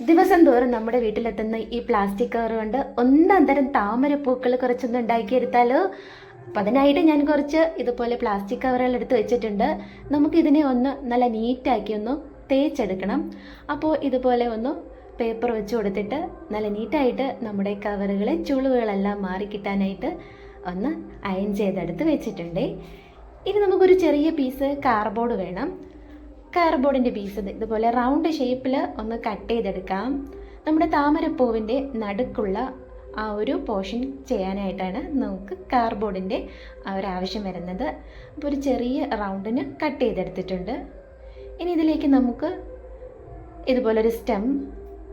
ദിവസം തോറും നമ്മുടെ വീട്ടിലെത്തുന്ന ഈ പ്ലാസ്റ്റിക് കവർ കൊണ്ട് ഒന്നാം തരം താമരപ്പൂക്കൾ കുറച്ചൊന്നും ഉണ്ടാക്കിയെടുത്താലോ? അപ്പം അതിനായിട്ട് ഞാൻ കുറച്ച് ഇതുപോലെ പ്ലാസ്റ്റിക് കവറുകൾ എടുത്ത് വെച്ചിട്ടുണ്ട്. നമുക്കിതിനെ ഒന്ന് നല്ല നീറ്റാക്കി ഒന്ന് തേച്ചെടുക്കണം. അപ്പോൾ ഇതുപോലെ ഒന്ന് പേപ്പർ വെച്ച് കൊടുത്തിട്ട് നല്ല നീറ്റായിട്ട് നമ്മുടെ കവറുകളെ ചുളിവുകളെല്ലാം മാറിക്കിട്ടാനായിട്ട് ഒന്ന് അയൺ ചെയ്തെടുത്ത് വെച്ചിട്ടുണ്ട്. ഇനി നമുക്കൊരു ചെറിയ പീസ് കാർബോർഡ് വേണം. കാർബോർഡിന്റെ പീസ് ഇത് ഇതുപോലെ റൗണ്ട് ഷേപ്പിൽ ഒന്ന് കട്ട് ചെയ്തെടുക്കാം. നമ്മുടെ താമരപ്പൂവിന്റെ നടുക്കുള്ള ആ ഒരു പോർഷൻ ചെയ്യാനായിട്ടാണ് നമുക്ക് കാർബോർഡിന്റെ ആ ഒരു ആവശ്യം വരുന്നത്. അപ്പോൾ ഒരു ചെറിയ റൗണ്ടിന് കട്ട് ചെയ്തെടുത്തിട്ടുണ്ട്. ഇനി ഇതിലേക്ക് നമുക്ക് ഇതുപോലൊരു സ്റ്റെം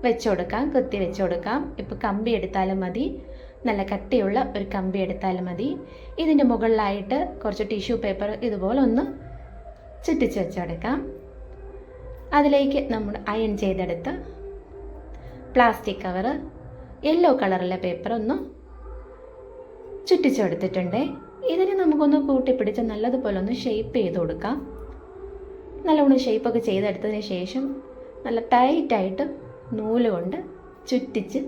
വെച്ച് കൊടുക്കാം കുത്തി വെച്ച് കൊടുക്കാം. ഇപ്പോൾ കമ്പി എടുത്താലും മതി. നല്ല കട്ടിയുള്ള ഒരു കമ്പി എടുത്താലും മതി. ഇതിന്റെ മുകളിലായിട്ട് കുറച്ച് ടിഷ്യൂ പേപ്പർ ഇതുപോലെ ഒന്ന് ചുറ്റിച്ച് വെച്ച് കൊടുക്കാം. അതിലേക്ക് നമ്മൾ അയൺ ചെയ്തെടുത്ത പ്ലാസ്റ്റിക് കവർ യെല്ലോ കളറിലെ പേപ്പർ ഒന്ന് ചുറ്റിച്ചെടുത്തിട്ടുണ്ട്. ഇതിനെ നമുക്കൊന്ന് കൂട്ടിപ്പിടിച്ച് നല്ലതുപോലെ ഒന്ന് ഷേപ്പ് ചെയ്ത് കൊടുക്കാം. നല്ലവണ്ണം ഷേപ്പൊക്കെ ചെയ്തെടുത്തതിന് ശേഷം നല്ല ടൈറ്റായിട്ട് നൂൽ കൊണ്ട് ചുറ്റിച്ച്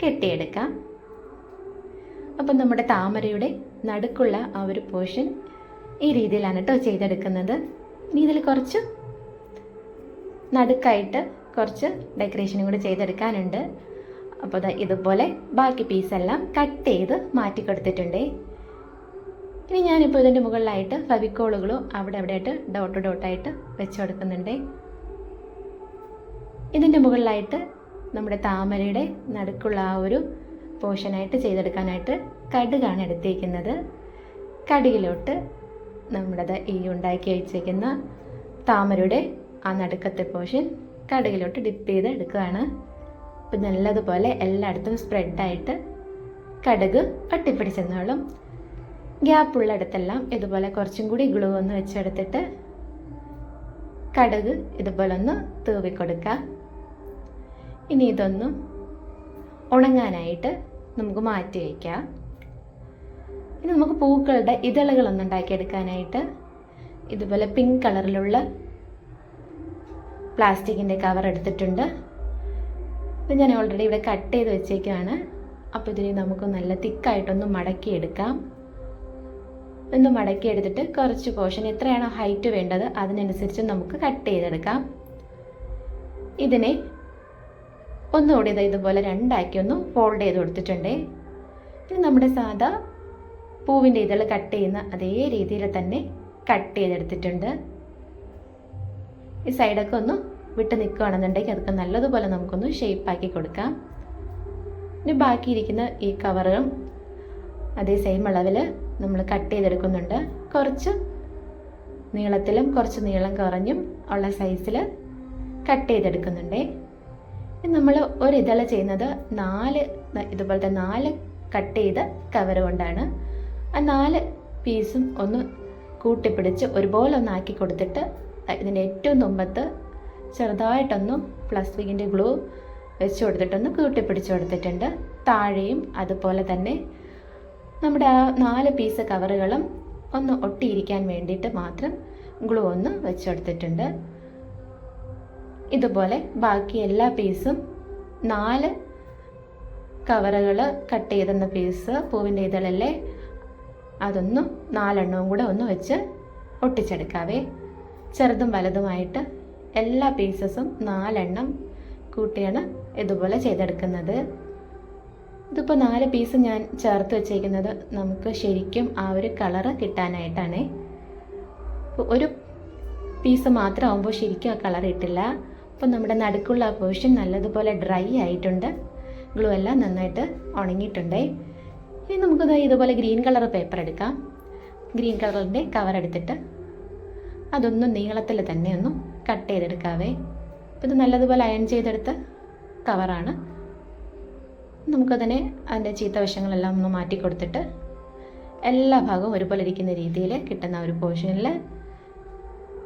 കെട്ടിയെടുക്കാം. അപ്പം നമ്മുടെ താമരയുടെ നടുക്കുള്ള ആ ഒരു പോർഷൻ ഈ രീതിയിലാണ് കേട്ടോ ചെയ്തെടുക്കുന്നത്. ഇനി ഇതിൽ കുറച്ച് നടുക്കായിട്ട് കുറച്ച് ഡെക്കറേഷനും കൂടി ചെയ്തെടുക്കാനുണ്ട്. അപ്പോൾ ഇതുപോലെ ബാക്കി പീസെല്ലാം കട്ട് ചെയ്ത് മാറ്റി കൊടുത്തിട്ടുണ്ട്. ഇനി ഞാനിപ്പോൾ ഇതിന്റെ മുകളിലായിട്ട് ഫവിക്കോളുകളും അവിടെ അവിടെ ആയിട്ട് ഡോട്ട് ഡോട്ടായിട്ട് വെച്ച് കൊടുക്കുന്നുണ്ട്. ഇതിന്റെ മുകളിലായിട്ട് നമ്മുടെ താമരയുടെ നടുക്കുള്ള ആ ഒരു പോർഷനായിട്ട് ചെയ്തെടുക്കാനായിട്ട് കടുകാണ് എടുത്തേക്കുന്നത് കടുകിലോട്ട് നമ്മുടെ ഈ ഉണ്ടാക്കി വെച്ചേക്കുന്ന താമരയുടെ ആ നടുക്കത്തെ പോർഷൻ കടുകിലോട്ട് ഡിപ്പ് ചെയ്ത് എടുക്കുകയാണ്. അപ്പം നല്ലതുപോലെ എല്ലായിടത്തും സ്പ്രെഡായിട്ട് കടുക് ഒട്ടിപ്പിടിച്ചെന്നോളും ഗ്യാപ്പുള്ളിടത്തെല്ലാം ഇതുപോലെ കുറച്ചും കൂടി ഗ്ലൂ ഒന്ന് വെച്ചെടുത്തിട്ട് കടുക് ഇതുപോലെ ഒന്ന് തൂവി കൊടുക്കുക. ഇനി ഇതൊന്നും ഉണങ്ങാനായിട്ട് നമുക്ക് മാറ്റി വയ്ക്കാം. ഇനി നമുക്ക് പൂക്കളുടെ ഇതളുകളൊന്നുണ്ടാക്കിയെടുക്കാനായിട്ട് ഇതുപോലെ പിങ്ക് കളറിലുള്ള പ്ലാസ്റ്റിക്കിന്റെ കവർ എടുത്തിട്ടുണ്ട്. ഇത് ഞാൻ ഓൾറെഡി ഇവിടെ കട്ട് ചെയ്ത് വെച്ചേക്കാണ്. അപ്പോൾ ഇതിനെ നമുക്ക് നല്ല തിക്കായിട്ടൊന്ന് മടക്കിയെടുക്കാം. ഒന്ന് മടക്കിയെടുത്തിട്ട് കുറച്ച് പോർഷൻ എത്രയാണോ ഹൈറ്റ് വേണ്ടത് അതിനനുസരിച്ച് നമുക്ക് കട്ട് ചെയ്തെടുക്കാം. ഇതിനെ ഒന്നുകൂടി ഇത് ഇതുപോലെ രണ്ടാക്കി ഒന്ന് ഫോൾഡ് ചെയ്ത് കൊടുത്തിട്ടുണ്ടേ. ഇത് നമ്മുടെ സാധാ പൂവിന്റെ ഇതൾ കട്ട് ചെയ്യുന്ന അതേ രീതിയിൽ തന്നെ കട്ട് ചെയ്തെടുത്തിട്ടുണ്ട്. ഈ സൈഡൊക്കെ ഒന്ന് വിട്ട് നിൽക്കുകയാണെന്നുണ്ടെങ്കിൽ അതൊക്കെ നല്ലതുപോലെ നമുക്കൊന്ന് ഷേപ്പാക്കി കൊടുക്കാം. ഇനി ബാക്കിയിരിക്കുന്ന ഈ കവറും അതേ സെയിം അളവിൽ നമ്മൾ കട്ട് ചെയ്തെടുക്കുന്നുണ്ട്. കുറച്ച് നീളത്തിലും കുറച്ച് നീളം കുറഞ്ഞും ഉള്ള സൈസിൽ കട്ട് ചെയ്തെടുക്കുന്നുണ്ടേ. നമ്മൾ ഒരിതള ചെയ്യുന്നത് നാല് ഇതുപോലത്തെ നാല് കട്ട് ചെയ്ത കവർ കൊണ്ടാണ്. ആ നാല് പീസും ഒന്ന് കൂട്ടിപ്പിടിച്ച് ഒരുപോലെ ഒന്നാക്കി കൊടുത്തിട്ട് ഇതിന്റെ ഏറ്റവും തുമ്പത്ത് ചെറുതായിട്ടൊന്ന് പ്ലാസ്റ്റിക്കിന്റെ ഗ്ലൂ വെച്ച് കൊടുത്തിട്ടൊന്ന് കൂട്ടിപ്പിടിച്ച് കൊടുത്തിട്ടുണ്ട്. താഴെയും അതുപോലെ തന്നെ നമ്മുടെ ആ നാല് പീസ് കവറുകളും ഒന്ന് ഒട്ടിയിരിക്കാൻ വേണ്ടിയിട്ട് മാത്രം ഗ്ലൂ ഒന്ന് വെച്ച് കൊടുത്തിട്ടുണ്ട്. ഇതുപോലെ ബാക്കി എല്ലാ പീസും നാല് കവറുകൾ കട്ട് ചെയ്തെന്ന പീസ് പൂവിന്റെ ഇതളല്ലേ? അതൊന്നും നാലെണ്ണവും കൂടെ ഒന്ന് വെച്ച് ഒട്ടിച്ചെടുക്കാവേ. ചെറുതും വലുതുമായിട്ട് എല്ലാ പീസസും നാലെണ്ണം കൂട്ടിയാണ് ഇതുപോലെ ചെയ്തെടുക്കുന്നത്. ഇതിപ്പോൾ നാല് പീസ് ഞാൻ ചേർത്ത് വെച്ചേക്കുന്നത് നമുക്ക് ശരിക്കും ആ ഒരു കളറ് കിട്ടാനായിട്ടാണ്. ഒരു പീസ് മാത്രമാകുമ്പോൾ ശരിക്കും ആ കളർ കിട്ടില്ല. അപ്പോൾ നമ്മുടെ നടുക്കുള്ള ആ പോർഷൻ നല്ലതുപോലെ ഡ്രൈ ആയിട്ടുണ്ട്. ഗ്ലൂ എല്ലാം നന്നായിട്ട് ഉണങ്ങിയിട്ടുണ്ട്. ഇനി നമുക്കത് ഇതുപോലെ ഗ്രീൻ കളർ പേപ്പർ എടുക്കാം. ഗ്രീൻ കളറിന്റെ കവർ എടുത്തിട്ട് അതൊന്നും നീളത്തിൽ തന്നെ ഒന്ന് കട്ട് ചെയ്തെടുക്കാവേ. അപ്പോൾ ഇത് നല്ലതുപോലെ അയൺ ചെയ്തെടുത്ത കവറാണ് നമുക്കതിനെ അതിന്റെ ചീത്ത വശങ്ങളെല്ലാം ഒന്ന് മാറ്റി കൊടുത്തിട്ട് എല്ലാ ഭാഗവും ഒരുപോലെ ഇരിക്കുന്ന രീതിയിൽ കിട്ടുന്ന ഒരു പോർഷനിൽ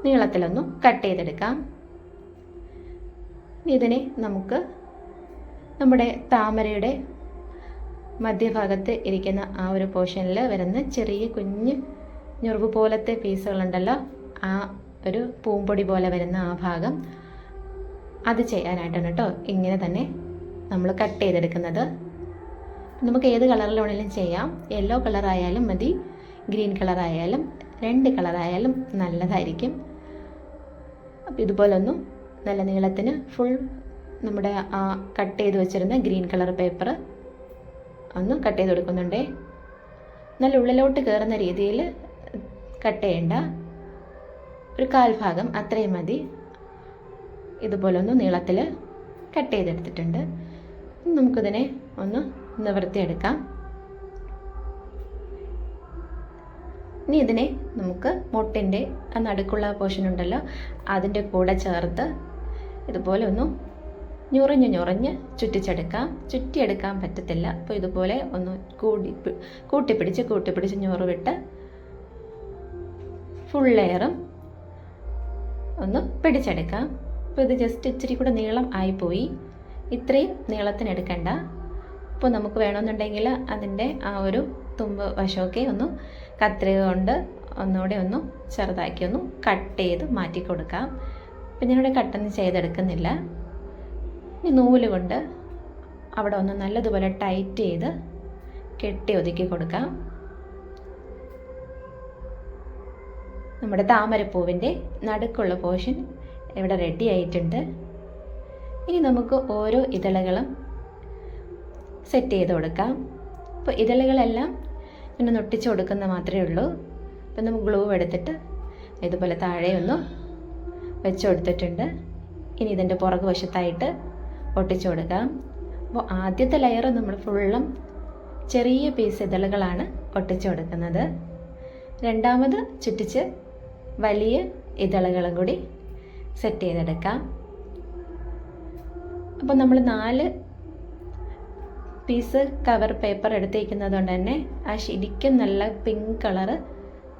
നീളത്തിലൊന്നും കട്ട് ചെയ്തെടുക്കാം. ഇതിനെ നമുക്ക് നമ്മുടെ താമരയുടെ മധ്യഭാഗത്ത് ഇരിക്കുന്ന ആ ഒരു പോർഷനിൽ വരുന്ന ചെറിയ കുഞ്ഞ് ഞുറുവ് പോലത്തെ പീസുകളുണ്ടല്ലോ ആ ഒരു പൂമ്പൊടി പോലെ വരുന്ന ആ ഭാഗം അത് ചെയ്യാനായിട്ടാണ് കേട്ടോ. ഇങ്ങനെ തന്നെ നമ്മൾ കട്ട് ചെയ്തെടുക്കുന്നത്. നമുക്ക് ഏത് കളറിൽ വേണമെങ്കിലും ചെയ്യാം. യെല്ലോ കളറായാലും മതി ഗ്രീൻ കളറായാലും രണ്ട് കളറായാലും നല്ലതായിരിക്കും. അപ്പോൾ ഇതുപോലൊന്നും നല്ല നീളത്തിന് ഫുൾ നമ്മുടെ ആ കട്ട് ചെയ്ത് വെച്ചിരുന്ന ഗ്രീൻ കളർ പേപ്പർ ഒന്ന് കട്ട് ചെയ്ത് കൊടുക്കുന്നുണ്ടേ. നല്ല ഉള്ളിലോട്ട് കയറുന്ന രീതിയിൽ കട്ട് ചെയ്യണ്ട. ഒരു കാൽ ഭാഗം അത്രയും മതി. ഇതുപോലെ ഒന്ന് നീളത്തിൽ കട്ട് ചെയ്തെടുത്തിട്ടുണ്ട്. നമുക്കിതിനെ ഒന്ന് നിവർത്തിയെടുക്കാം. ഇനി ഇതിനെ നമുക്ക് മുട്ടിന്റെ ആ നടുക്കുള്ള പോർഷൻ ഉണ്ടല്ലോ അതിന്റെ കൂടെ ചേർത്ത് ഇതുപോലെ ഒന്ന് ഞുറഞ്ഞ് ഞുറഞ്ഞ് ചുറ്റിച്ചെടുക്കാം. ചുറ്റിയെടുക്കാൻ പറ്റത്തില്ല. അപ്പോൾ ഇതുപോലെ ഒന്ന് കൂടി കൂട്ടിപ്പിടിച്ച് കൂട്ടിപ്പിടിച്ച് ഞുറ് വിട്ട് ഫുൾ ലെയറും ഒന്ന് പിടിച്ചെടുക്കാം. അപ്പോൾ ഇത് ജസ്റ്റ് ഇച്ചിരി കൂടെ നീളം ആയിപ്പോയി. ഇത്രയും നീളത്തിന് എടുക്കണ്ട. അപ്പോൾ നമുക്ക് വേണമെന്നുണ്ടെങ്കിൽ അതിന്റെ ആ ഒരു തുമ്പ് വശമൊക്കെ ഒന്ന് കത്രിക കൊണ്ട് ഒന്നുകൂടെ ഒന്ന് ചെറുതാക്കി ഒന്ന് കട്ട് ചെയ്ത് മാറ്റി കൊടുക്കാം. അപ്പം ഞാനിവിടെ കട്ടൊന്നും ചെയ്തെടുക്കുന്നില്ല. ഇനി നൂൽ കൊണ്ട് അവിടെ ഒന്ന് നല്ലതുപോലെ ടൈറ്റ് ചെയ്ത് കെട്ടി ഒതുക്കി കൊടുക്കാം. നമ്മുടെ താമരപ്പൂവിന്റെ നടുക്കുള്ള പോർഷൻ ഇവിടെ റെഡി ആയിട്ടുണ്ട്. ഇനി നമുക്ക് ഓരോ ഇതളകളും സെറ്റ് ചെയ്ത് കൊടുക്കാം. അപ്പോൾ ഇതളുകളെല്ലാം ഇങ്ങനെ നൊട്ടിച്ച് കൊടുക്കുന്ന മാത്രമേ ഉള്ളൂ. അപ്പം നമുക്ക് ഗ്ലൂ എടുത്തിട്ട് ഇതുപോലെ താഴെ ഒന്ന് വെച്ച് കൊടുത്തിട്ടുണ്ട്. ഇനി ഇതിന്റെ പുറകു വശത്തായിട്ട് ഒട്ടിച്ചു കൊടുക്കാം. അപ്പോൾ ആദ്യത്തെ ലെയർ നമ്മൾ ഫുള്ളും ചെറിയ പീസ് ഇതളുകളാണ് ഒട്ടിച്ചു കൊടുക്കുന്നത്. രണ്ടാമത് ചുറ്റിച്ച് വലിയ ഇതളകളും കൂടി സെറ്റ് ചെയ്തെടുക്കാം. അപ്പോൾ നമ്മൾ നാല് പീസ് കവർ പേപ്പർ എടുത്തേക്കുന്നത് കൊണ്ട് തന്നെ ആ ശരിക്കും നല്ല പിങ്ക് കളറ്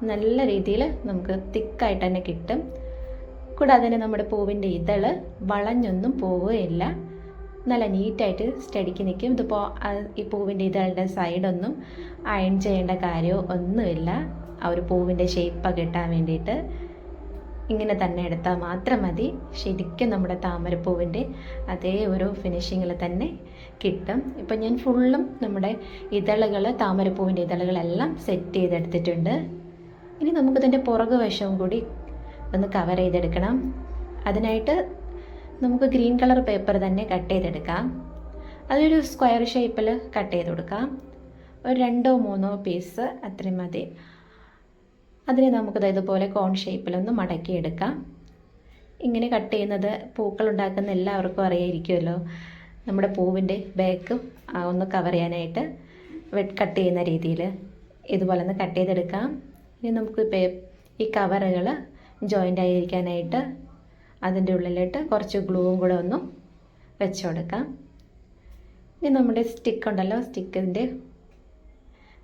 നല്ല രീതിയിൽ നമുക്ക് തിക്കായിട്ട് തന്നെ കിട്ടും. കൂടാതെ തന്നെ നമ്മുടെ പൂവിന്റെ ഇതൾ വളഞ്ഞൊന്നും പോവുകയില്ല. നല്ല നീറ്റായിട്ട് സ്റ്റഡിക്ക് നിൽക്കും. ഇതിപ്പോൾ ഈ പൂവിന്റെ ഇതളുടെ സൈഡൊന്നും അയൺ ചെയ്യേണ്ട കാര്യമോ ഒന്നുമില്ല. ആ ഒരു പൂവിന്റെ ഷേപ്പ് കിട്ടാൻ വേണ്ടിയിട്ട് ഇങ്ങനെ തന്നെ എടുത്താൽ മാത്രം മതി. ശരിക്കും നമ്മുടെ താമരപ്പൂവിന്റെ അതേ ഒരു ഫിനിഷിങ്ങിൽ തന്നെ കിട്ടും. ഇപ്പം ഞാൻ ഫുള്ളും നമ്മുടെ ഇതളുകൾ താമരപ്പൂവിന്റെ ഇതളുകളെല്ലാം സെറ്റ് ചെയ്തെടുത്തിട്ടുണ്ട്. ഇനി നമുക്കിതിന്റെ പുറകു വശവും കൂടി ഒന്ന് കവർ ചെയ്തെടുക്കണം. അതിനായിട്ട് നമുക്ക് ഗ്രീൻ കളർ പേപ്പർ തന്നെ കട്ട് ചെയ്തെടുക്കാം. അതൊരു സ്ക്വയർ ഷേപ്പിൽ കട്ട് ചെയ്ത് കൊടുക്കാം. ഒരു രണ്ടോ മൂന്നോ പീസ് അത്രയും മതി. അതിനെ നമുക്കത് ഇതുപോലെ കോൺ ഷേപ്പിലൊന്ന് മടക്കിയെടുക്കാം. ഇങ്ങനെ കട്ട് ചെയ്യുന്നത് പൂക്കൾ ഉണ്ടാക്കുന്ന എല്ലാവർക്കും അറിയായിരിക്കുമല്ലോ. നമ്മുടെ പൂവിന്റെ ബാക്ക് ഒന്ന് കവർ ചെയ്യാനായിട്ട് വെട്ട് കട്ട് ചെയ്യുന്ന രീതിയിൽ ഇതുപോലെ ഒന്ന് കട്ട് ചെയ്തെടുക്കാം. ഇനി നമുക്ക് പേ ഈ കവറുകൾ ജോയിന്റ് ആയിരിക്കാനായിട്ട് അതിന്റെ ഉള്ളിലിട്ട് കുറച്ച് ഗ്ലൂവും കൂടെ ഒന്ന് വെച്ചു കൊടുക്കാം. ഇനി നമ്മുടെ സ്റ്റിക്ക് ഉണ്ടല്ലോ സ്റ്റിക്കിന്റെ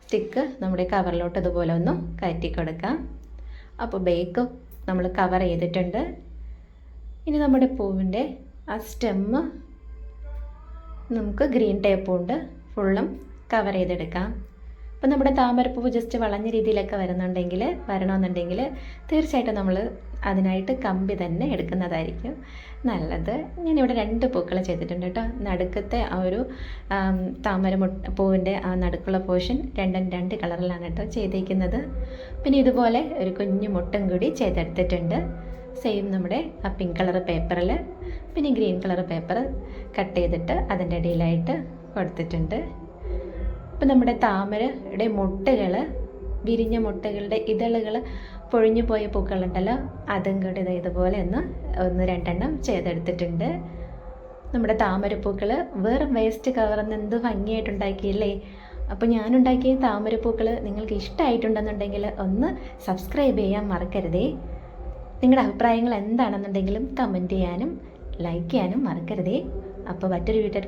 സ്റ്റിക്ക് നമ്മുടെ കവറിലോട്ട് ഇതുപോലെ ഒന്ന് കയറ്റി കൊടുക്കാം. അപ്പോൾ ബേക്ക് നമ്മൾ കവർ ചെയ്തിട്ടുണ്ട്. ഇനി നമ്മുടെ പൂവിന്റെ ആ സ്റ്റെമ്മ് നമുക്ക് ഗ്രീൻ ടേപ്പ് കൊണ്ട് ഫുള്ളും കവർ ചെയ്തെടുക്കാം. അപ്പോൾ നമ്മുടെ താമരപ്പൂ ജസ്റ്റ് വളഞ്ഞ രീതിയിലൊക്കെ വരുന്നുണ്ടെങ്കിൽ വരണമെന്നുണ്ടെങ്കിൽ തീർച്ചയായിട്ടും നമ്മൾ അതിനായിട്ട് കമ്പി തന്നെ എടുക്കുന്നതായിരിക്കും നല്ലത്. ഞാനിവിടെ രണ്ട് പൂക്കൾ ചെയ്തിട്ടുണ്ട് കേട്ടോ. നടുക്കത്തെ ആ ഒരു താമര പൂവിന്റെ ആ നടുക്കുള്ള പോർഷൻ രണ്ടും രണ്ട് കളറിലാണ് കേട്ടോ ചെയ്തേക്കുന്നത്. പിന്നെ ഇതുപോലെ ഒരു കുഞ്ഞു മുട്ടും കൂടി ചെയ്തെടുത്തിട്ടുണ്ട്. സെയിം നമ്മുടെ ആ പിങ്ക് കളർ പേപ്പറിൽ പിന്നെ ഗ്രീൻ കളർ പേപ്പർ കട്ട് ചെയ്തിട്ട് അതിന്റെ ഇടയിലായിട്ട് കൊടുത്തിട്ടുണ്ട്. ഇപ്പം നമ്മുടെ താമരയുടെ മുട്ടകൾ വിരിഞ്ഞ മുട്ടകളുടെ ഇതളുകൾ പൊഴിഞ്ഞു പോയ പൂക്കളുണ്ടല്ലോ. അതും കൂടി ഇത് ഇതുപോലെ ഒന്ന് ഒന്ന് രണ്ടെണ്ണം ചെയ്തെടുത്തിട്ടുണ്ട്. നമ്മുടെ താമരപ്പൂക്കൾ വെറും വേസ്റ്റ് കവറിൽ എന്ത് ഭംഗിയായിട്ടുണ്ടാക്കിയില്ലേ? അപ്പോൾ ഞാനുണ്ടാക്കിയ താമരപ്പൂക്കൾ നിങ്ങൾക്ക് ഇഷ്ടമായിട്ടുണ്ടെന്നുണ്ടെങ്കിൽ ഒന്ന് സബ്സ്ക്രൈബ് ചെയ്യാൻ മറക്കരുതേ. നിങ്ങളുടെ അഭിപ്രായങ്ങൾ എന്താണെന്നുണ്ടെങ്കിലും കമന്റ് ചെയ്യാനും ലൈക്ക് ചെയ്യാനും മറക്കരുതേ. അപ്പോൾ മറ്റൊരു വീട്ടിൽ